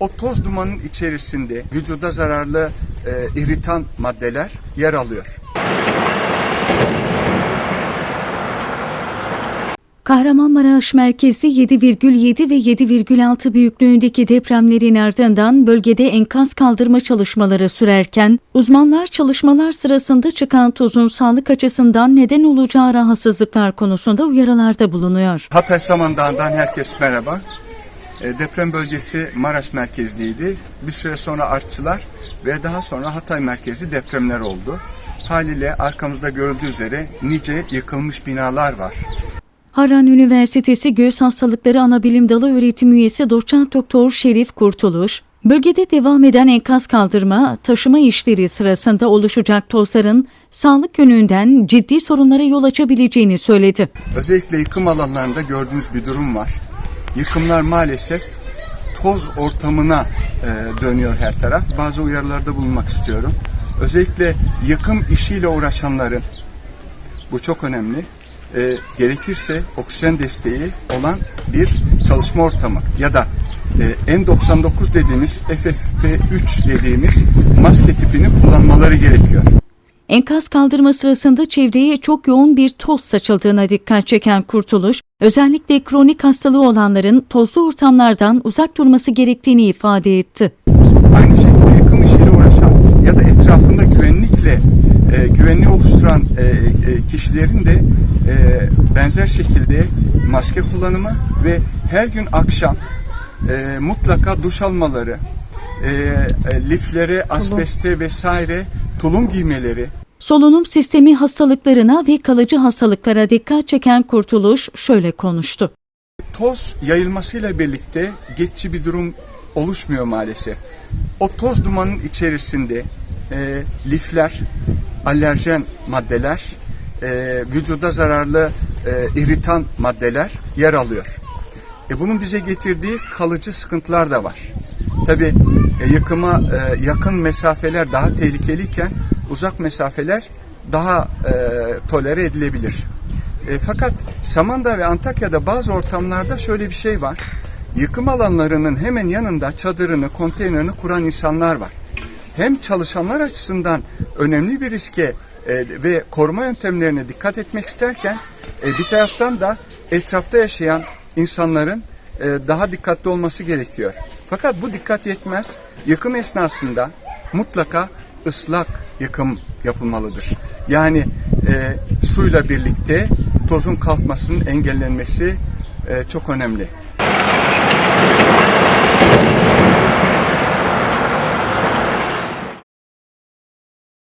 O toz dumanın içerisinde vücuda zararlı e, iritan maddeler yer alıyor. Kahramanmaraş merkezi 7,7 ve 7,6 büyüklüğündeki depremlerin ardından bölgede enkaz kaldırma çalışmaları sürerken uzmanlar çalışmalar sırasında çıkan tozun sağlık açısından neden olacağı rahatsızlıklar konusunda uyarılarda bulunuyor. Hatay Samandağ'dan herkes merhaba. E, deprem bölgesi Maraş merkezliydi. Bir süre sonra artçılar ve daha sonra Hatay merkezi depremler oldu. Haliyle arkamızda görüldüğü üzere nice yıkılmış binalar var. Harran Üniversitesi Göğüs Hastalıkları Anabilim Dalı öğretim üyesi doçent doktor Şerif Kurtuluş, bölgede devam eden enkaz kaldırma, taşıma işleri sırasında oluşacak tozların sağlık yönünden ciddi sorunlara yol açabileceğini söyledi. Özellikle yıkım alanlarında gördüğümüz bir durum var. Yıkımlar maalesef toz ortamına e, dönüyor her taraf. Bazı uyarılarda bulunmak istiyorum. Özellikle yıkım işiyle uğraşanların, bu çok önemli, e, gerekirse oksijen desteği olan bir çalışma ortamı ya da e, N99 dediğimiz FFP3 dediğimiz maske tipini kullanmaları gerekiyor. Enkaz kaldırma sırasında çevreye çok yoğun bir toz saçıldığına dikkat çeken Kurtuluş, özellikle kronik hastalığı olanların tozlu ortamlardan uzak durması gerektiğini ifade etti. Aynı şekilde yıkım işiyle uğraşan ya da etrafında güvenlikle e, güvenliği oluşturan e, e, kişilerin de e, benzer şekilde maske kullanımı ve her gün akşam e, mutlaka duş almaları, e, e, liflere, asbeste vesaire tulum giymeleri, Solunum sistemi hastalıklarına ve kalıcı hastalıklara dikkat çeken Kurtuluş şöyle konuştu. toz yayılmasıyla birlikte geçici bir durum oluşmuyor maalesef. O toz dumanın içerisinde e, lifler, alerjen maddeler, e, vücuda zararlı e, iritan maddeler yer alıyor. E, bunun bize getirdiği kalıcı sıkıntılar da var. Tabi yıkıma e, yakın mesafeler daha tehlikeliyken uzak mesafeler daha e, tolere edilebilir. E, fakat Samandağ ve Antakya'da bazı ortamlarda şöyle bir şey var. Yıkım alanlarının hemen yanında çadırını, konteynerini kuran insanlar var. Hem çalışanlar açısından önemli bir riske e, ve koruma yöntemlerine dikkat etmek isterken e, bir taraftan da etrafta yaşayan insanların e, daha dikkatli olması gerekiyor. Fakat bu dikkat yetmez. Yıkım esnasında mutlaka ıslak yıkım yapılmalıdır. Yani e, suyla birlikte tozun kalkmasının engellenmesi e, çok önemli.